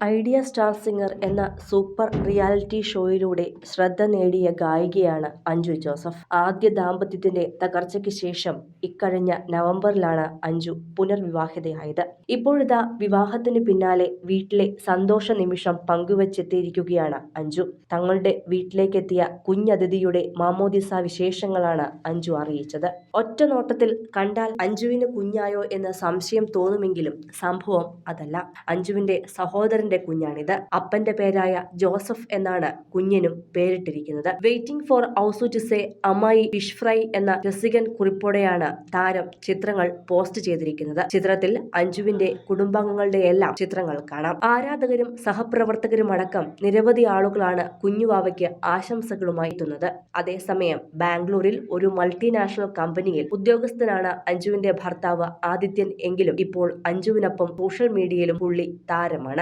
Idea star singer എന്ന super reality ഷോയിലൂടെ ശ്രദ്ധ നേടിയ ഗായികയാണ് അഞ്ജു ജോസഫ്. ആദ്യ ദാമ്പത്യത്തിന്റെ തകർച്ചയ്ക്ക് ശേഷം ഇക്കഴിഞ്ഞ നവംബറിലാണ് അഞ്ജു പുനർവിവാഹിതയായത്. ഇപ്പോഴിതാ വിവാഹത്തിന് പിന്നാലെ വീട്ടിലെ സന്തോഷ നിമിഷം പങ്കുവച്ചെത്തിയിരിക്കുകയാണ് അഞ്ജു. തങ്ങളുടെ വീട്ടിലേക്കെത്തിയ കുഞ്ഞതിഥിയുടെ മാമോദിസ വിശേഷങ്ങളാണ് അഞ്ജു അറിയിച്ചത്. ഒറ്റ നോട്ടത്തിൽ കണ്ടാൽ അഞ്ജുവിന് കുഞ്ഞായോ എന്ന് സംശയം തോന്നുമെങ്കിലും സംഭവം അതല്ല. അഞ്ജുവിന്റെ സഹോദരന്റെ കുഞ്ഞാണിത്. അപ്പന്റെ പേരായ ജോസഫ് എന്നാണ് കുഞ്ഞിനും പേരിട്ടിരിക്കുന്നത്. Waiting for Ousu to say അമ്മായി ഫിഷ് ഫ്രൈ എന്ന രസികൻ കുറിപ്പോടെയാണ് താരം ചിത്രങ്ങൾ പോസ്റ്റ് ചെയ്തിരിക്കുന്നത്. ചിത്രത്തിൽ അഞ്ജുവിന്റെ കുടുംബാംഗങ്ങളുടെ എല്ലാം ചിത്രങ്ങൾ കാണാം. ആരാധകരും സഹപ്രവർത്തകരും അടക്കം നിരവധി ആളുകളാണ് കുഞ്ഞുവാവയ്ക്ക് ആശംസകളുമായി എത്തുന്നത്. അതേസമയം ബാംഗ്ലൂരിൽ ഒരു മൾട്ടിനാഷണൽ കമ്പനിയിൽ ഉദ്യോഗസ്ഥനാണ് അഞ്ജുവിന്റെ ഭർത്താവ് ആദിത്യൻ എങ്കിലും ഇപ്പോൾ അഞ്ജുവിനൊപ്പം സോഷ്യൽ മീഡിയയിലും പുള്ളി താരമാണ്.